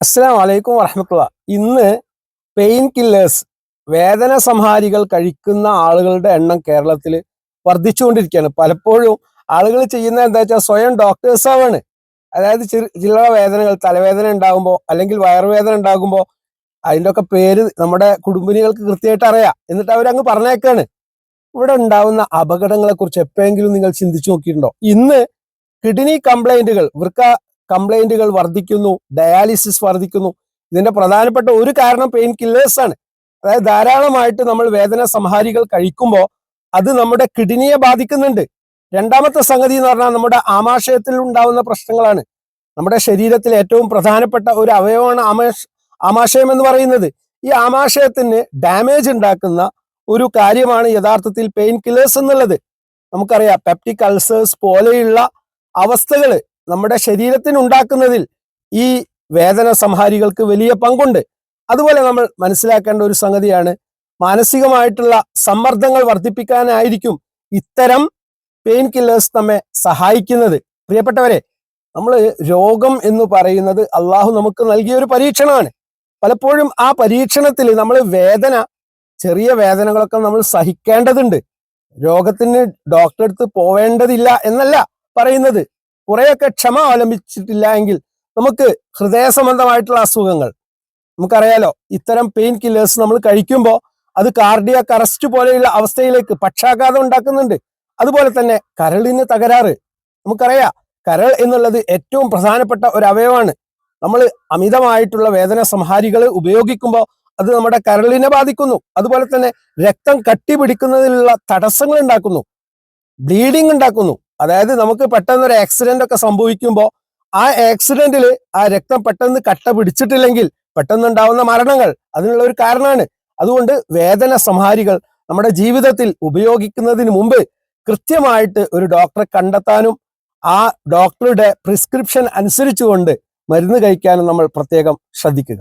അസ്സാം വലൈക്കും വറഹമത്തുള്ള. ഇന്ന് പെയിൻ കില്ലേഴ്സ് വേദന സംഹാരികൾ കഴിക്കുന്ന ആളുകളുടെ എണ്ണം കേരളത്തിൽ വർദ്ധിച്ചുകൊണ്ടിരിക്കുകയാണ്. പലപ്പോഴും ആളുകൾ ചെയ്യുന്ന എന്താ വെച്ചാൽ സ്വയം ഡോക്ടേഴ്സ് ആവാണ്. അതായത് ചില വേദനകൾ തലവേദന ഉണ്ടാകുമ്പോൾ അല്ലെങ്കിൽ വയറുവേദന ഉണ്ടാകുമ്പോൾ അതിന്റെ ഒക്കെ പേര് നമ്മുടെ കുടുംബിനികൾക്ക് കൃത്യമായിട്ട് അറിയാം. എന്നിട്ട് അവരങ്ങ് പറഞ്ഞേക്കാണ്. ഇവിടെ ഉണ്ടാവുന്ന അപകടങ്ങളെക്കുറിച്ച് എപ്പോഴെങ്കിലും നിങ്ങൾ ചിന്തിച്ചു നോക്കിയിട്ടുണ്ടോ? ഇന്ന് കിഡ്നി കംപ്ലൈന്റുകൾ വൃക്ക കംപ്ലൈന്റുകൾ വർദ്ധിക്കുന്നു ഡയാലിസിസ് വർദ്ധിക്കുന്നു. ഇതിന്റെ പ്രധാനപ്പെട്ട ഒരു കാരണം പെയിൻ കില്ലേഴ്സ് ആണ്. അതായത് ധാരാളമായിട്ട് നമ്മൾ വേദന സംഹാരികൾ കഴിക്കുമ്പോൾ അത് നമ്മുടെ കിഡ്നിയെ ബാധിക്കുന്നുണ്ട്. രണ്ടാമത്തെ സംഗതി എന്ന് പറഞ്ഞാൽ നമ്മുടെ ആമാശയത്തിൽ ഉണ്ടാവുന്ന പ്രശ്നങ്ങളാണ്. നമ്മുടെ ശരീരത്തിൽ ഏറ്റവും പ്രധാനപ്പെട്ട ഒരു അവയവമാണ് ആമാശ ആമാശയം എന്ന് പറയുന്നത്. ഈ ആമാശയത്തിന് ഡാമേജ് ഉണ്ടാക്കുന്ന ഒരു കാര്യമാണ് യഥാർത്ഥത്തിൽ പെയിൻ കില്ലേഴ്സ് എന്നുള്ളത്. നമുക്കറിയാം പെപ്റ്റിക് അൾസേഴ്സ് പോലെയുള്ള അവസ്ഥകൾ നമ്മുടെ ശരീരത്തിന് ഉണ്ടാക്കുന്നതിൽ ഈ വേദന സംഹാരികൾക്ക് വലിയ പങ്കുണ്ട്. അതുപോലെ നമ്മൾ മനസ്സിലാക്കേണ്ട ഒരു സംഗതിയാണ് മാനസികമായിട്ടുള്ള സമ്മർദ്ദങ്ങൾ വർദ്ധിപ്പിക്കാനായിരിക്കും ഇത്തരം പെയിൻ കില്ലേഴ്സ് നമ്മെ സഹായിക്കുന്നത്. പ്രിയപ്പെട്ടവരെ നമ്മൾ രോഗം എന്ന് പറയുന്നത് അള്ളാഹു നമുക്ക് നൽകിയ ഒരു പരീക്ഷണമാണ്. പലപ്പോഴും ആ പരീക്ഷണത്തിൽ നമ്മൾ വേദന ചെറിയ വേദനകളൊക്കെ നമ്മൾ സഹിക്കേണ്ടതുണ്ട്. രോഗത്തിന് ഡോക്ടറെ അടുത്ത് പോവേണ്ടതില്ല എന്നല്ല പറയുന്നത്. കുറെയൊക്കെ ക്ഷമ അവലംബിച്ചിട്ടില്ല എങ്കിൽ നമുക്ക് ഹൃദയ സംബന്ധമായിട്ടുള്ള അസുഖങ്ങൾ. നമുക്കറിയാലോ ഇത്തരം പെയിൻ കില്ലേഴ്സ് നമ്മൾ കഴിക്കുമ്പോൾ അത് കാർഡിയാക് അറസ്റ്റ് പോലെയുള്ള അവസ്ഥയിലേക്ക് പക്ഷാഘാതം ഉണ്ടാക്കുന്നുണ്ട്. അതുപോലെ തന്നെ കരളിന് തകരാറ്. നമുക്കറിയാം കരൾ എന്നുള്ളത് ഏറ്റവും പ്രധാനപ്പെട്ട ഒരു അവയവമാണ്. നമ്മൾ അമിതമായിട്ടുള്ള വേദന സംഹാരികൾ ഉപയോഗിക്കുമ്പോൾ അത് നമ്മുടെ കരളിനെ ബാധിക്കുന്നു. അതുപോലെ തന്നെ രക്തം കട്ടി പിടിക്കുന്നതിലുള്ള തടസ്സങ്ങൾ ഉണ്ടാക്കുന്നു. ബ്ലീഡിങ് ഉണ്ടാക്കുന്നു. അതായത് നമുക്ക് പെട്ടെന്ന് ഒരു ആക്സിഡന്റ് ഒക്കെ സംഭവിക്കുമ്പോൾ ആ ആക്സിഡന്റിൽ ആ രക്തം പെട്ടെന്ന് കട്ട പിടിച്ചിട്ടില്ലെങ്കിൽ പെട്ടെന്ന് ഉണ്ടാവുന്ന മരണങ്ങൾ അതിനുള്ള ഒരു കാരണമാണ് അതുകൊണ്ട് വേദന സംഹാരികൾ നമ്മുടെ ജീവിതത്തിൽ ഉപയോഗിക്കുന്നതിന് മുമ്പ് കൃത്യമായിട്ട് ഒരു ഡോക്ടറെ കണ്ടെത്താനും ആ ഡോക്ടറുടെ പ്രിസ്ക്രിപ്ഷൻ അനുസരിച്ചുകൊണ്ട് മരുന്ന് കഴിക്കാനും നമ്മൾ പ്രത്യേകം ശ്രദ്ധിക്കുക.